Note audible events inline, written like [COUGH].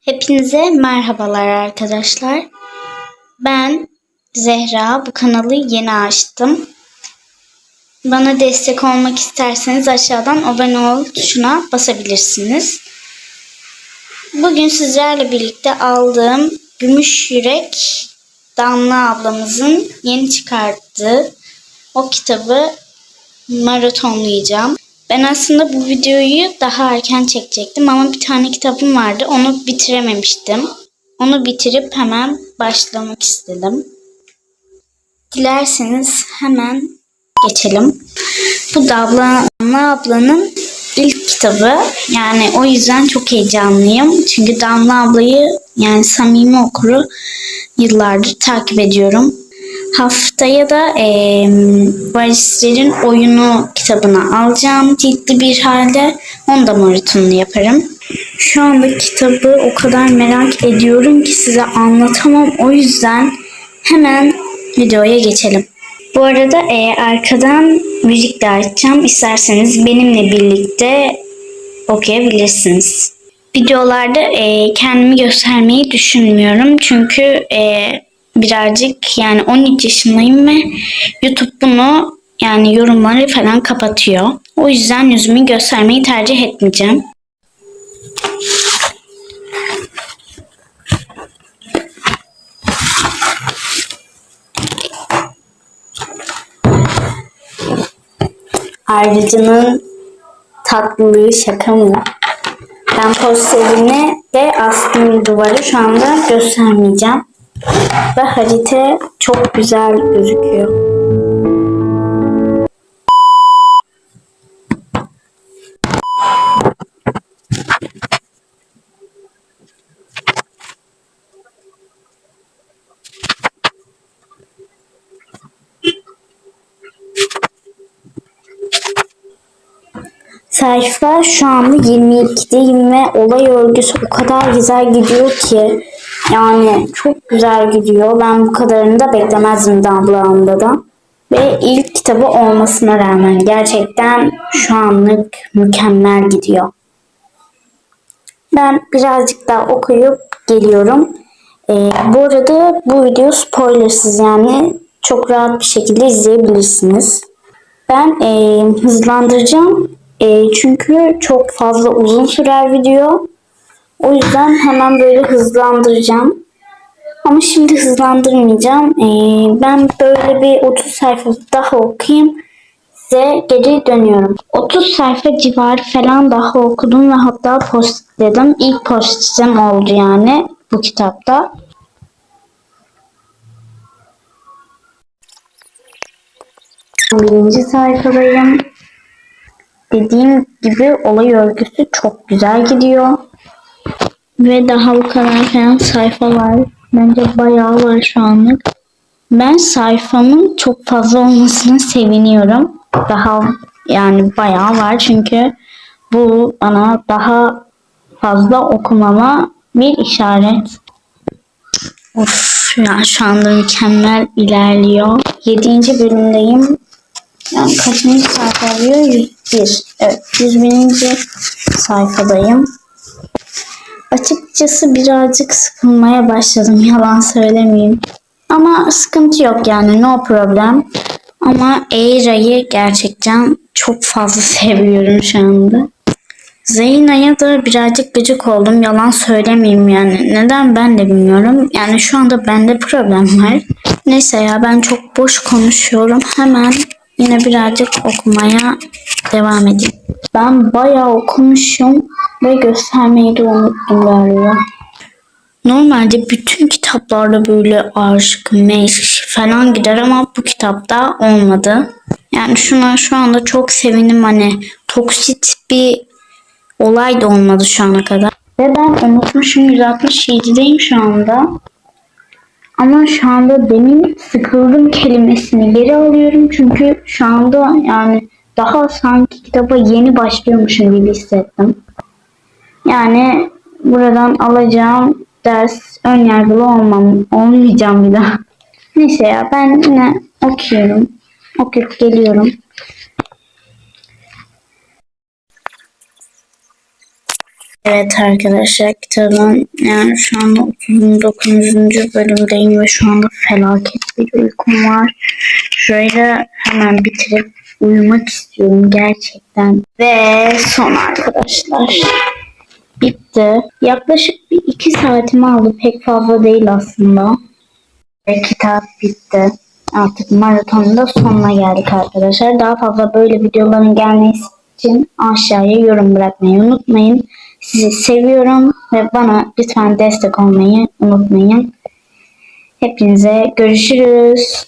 Hepinize merhabalar arkadaşlar. Ben Zehra. Bu kanalı yeni açtım. Bana destek olmak isterseniz aşağıdan abone ol tuşuna basabilirsiniz. Bugün sizlerle birlikte aldığım Gümüş Yürek Damla ablamızın yeni çıkarttığı o kitabı maratonlayacağım. Ben aslında bu videoyu daha erken çekecektim ama bir tane kitabım vardı. Onu bitirememiştim. Onu bitirip hemen başlamak istedim. Dilerseniz hemen geçelim. Bu Damla ablanın ilk kitabı. Yani o yüzden çok heyecanlıyım. Çünkü Damla ablayı yani samimi okuru yıllardır takip ediyorum. Haftaya da e, Varislerin Oyunu kitabını alacağım ciltli bir halde. Onu da maratonunu yaparım. Şu anda kitabı o kadar merak ediyorum ki size anlatamam. O yüzden hemen videoya geçelim. Bu arada e, arkadan müzik de açacağım. İsterseniz benimle birlikte okuyabilirsiniz. Videolarda e, kendimi göstermeyi düşünmüyorum. Çünkü e, birazcık yani 13 yaşındayım ve YouTube bunu yani yorumları falan kapatıyor. O yüzden yüzümü göstermeyi tercih etmeyeceğim. Ayrıcının tatlılığı şaka mı? Ben posterini de astım duvarı şu anda göstermeyeceğim. Ve harita çok güzel gözüküyor. Sayfa şu anda 22'deyim ve olay örgüsü o kadar güzel gidiyor ki yani çok güzel gidiyor. Ben bu kadarını da beklemezdim Damla'ında da. Ve ilk kitabı olmasına rağmen gerçekten şu anlık mükemmel gidiyor. Ben birazcık daha okuyup geliyorum. Ee, bu arada bu video spoilersız yani çok rahat bir şekilde izleyebilirsiniz. Ben e, hızlandıracağım e, çünkü çok fazla uzun sürer video. O yüzden hemen böyle hızlandıracağım. Ama şimdi hızlandırmayacağım. Ee, ben böyle bir 30 sayfa daha okuyayım. Size geri dönüyorum. 30 sayfa civarı falan daha okudum ve hatta postledim. İlk postim oldu yani bu kitapta. Birinci sayfadayım. Dediğim gibi olay örgüsü çok güzel gidiyor. Ve daha bu kadar falan sayfa var. Bence bayağı var şu anlık. Ben sayfamın çok fazla olmasına seviniyorum. Daha yani bayağı var çünkü bu bana daha fazla okumama bir işaret. Of ya şu anda mükemmel ilerliyor. 7. bölümdeyim. Yani kaçıncı sayfa diyor? 101. Evet 101. sayfadayım. Açıkçası birazcık sıkılmaya başladım yalan söylemeyeyim. Ama sıkıntı yok yani no problem. Ama Eira'yı gerçekten çok fazla [LAUGHS] seviyorum şu anda. Zeyna'ya da birazcık gıcık oldum. Yalan söylemeyeyim yani. Neden ben de bilmiyorum. Yani şu anda bende problem var. Neyse ya ben çok boş konuşuyorum. Hemen yine birazcık okumaya devam edeyim. Ben bayağı okumuşum ve göstermeyi de unuttum galiba. Normalde bütün kitaplarda böyle aşk, meşk falan gider ama bu kitapta olmadı. Yani şuna şu anda çok sevindim hani toksit bir olay da olmadı şu ana kadar. Ve ben unutmuşum 167'deyim şu anda. Ama şu anda demin sıkıldım kelimesini geri alıyorum çünkü şu anda yani daha sanki kitaba yeni başlıyormuşum gibi hissettim. Yani buradan alacağım ders ön yargılı olmam, olmayacağım bir daha. [LAUGHS] Neyse ya ben yine okuyorum. Okuyup geliyorum. Evet arkadaşlar kitabın yani şu anda 39. bölümdeyim ve şu anda felaket bir uykum var. Şöyle hemen bitirip uyumak istiyorum gerçekten. Ve son arkadaşlar. Bitti. Yaklaşık bir iki saatimi aldı. Pek fazla değil aslında. Ve kitap bitti. Artık maratonun da sonuna geldik arkadaşlar. Daha fazla böyle videoların gelmesi için aşağıya yorum bırakmayı unutmayın. Sizi seviyorum ve bana lütfen destek olmayı unutmayın. Hepinize görüşürüz.